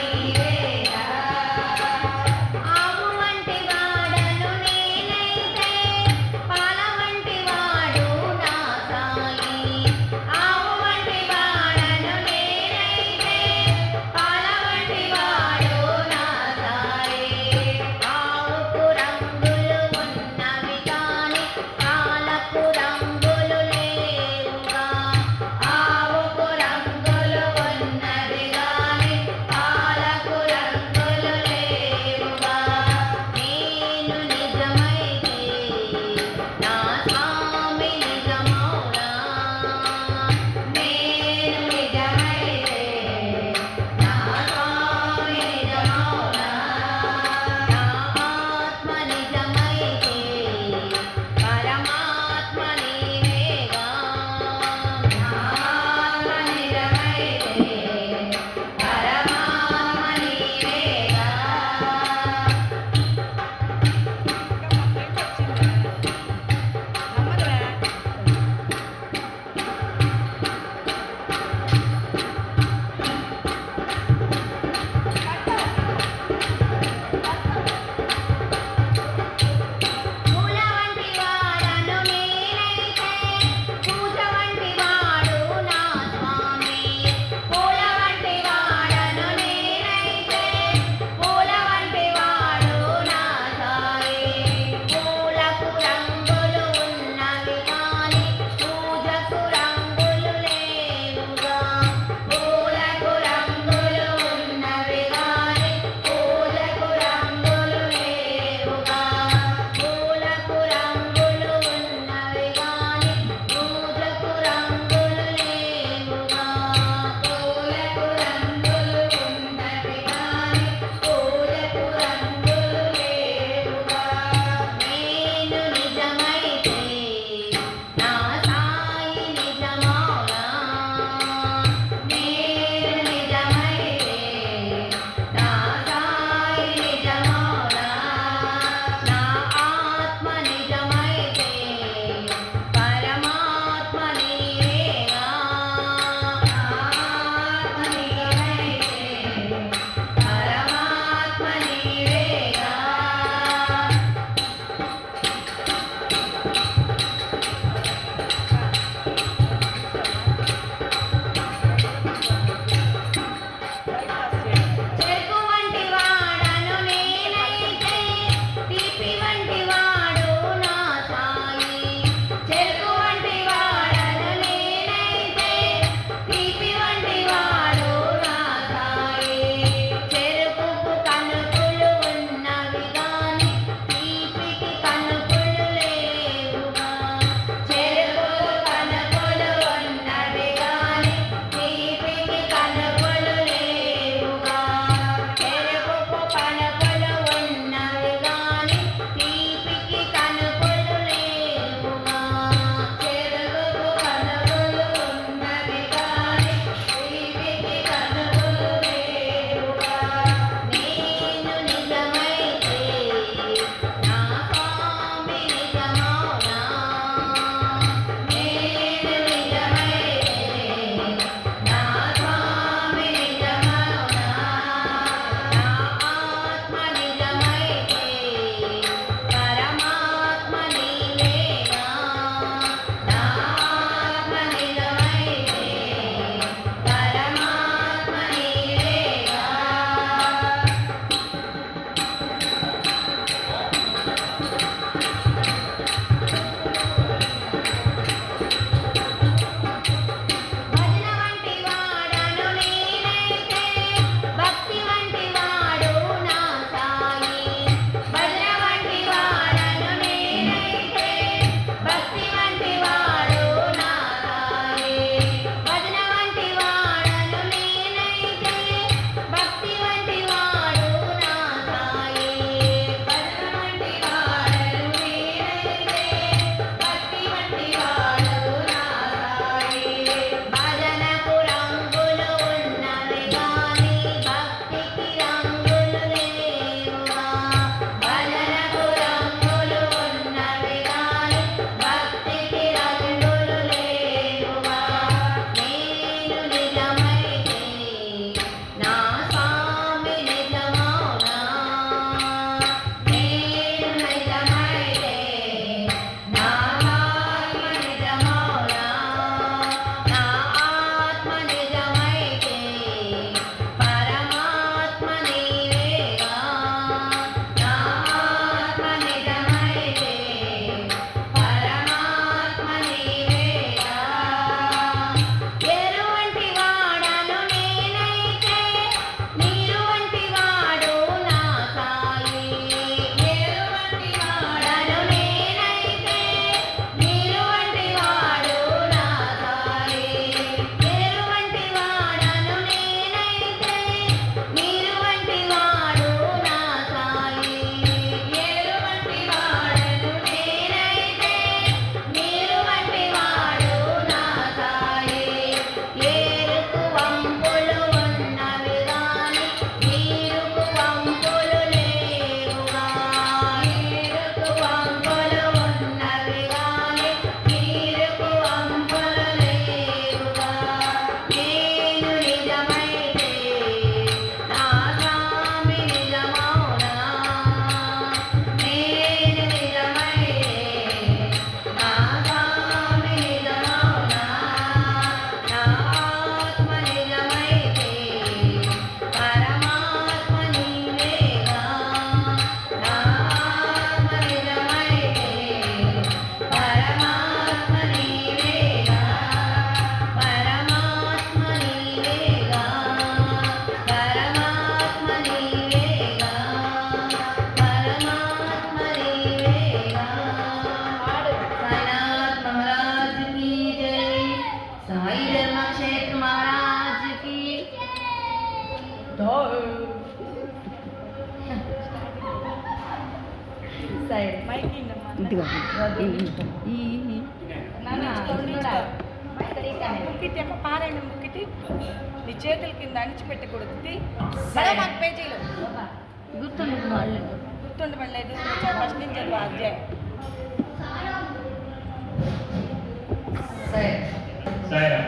Bye. ముక్కిటేమో పారాయణ ముక్కిటి నీ చేతుల కింద అణిచి పెట్టకూడదు పదమాకు పేజీలు. గుర్తుండదు గుర్తుండబడలేదు ఫస్ట్ నుంచి చదువు అధ్యాయం. సరే. సరే.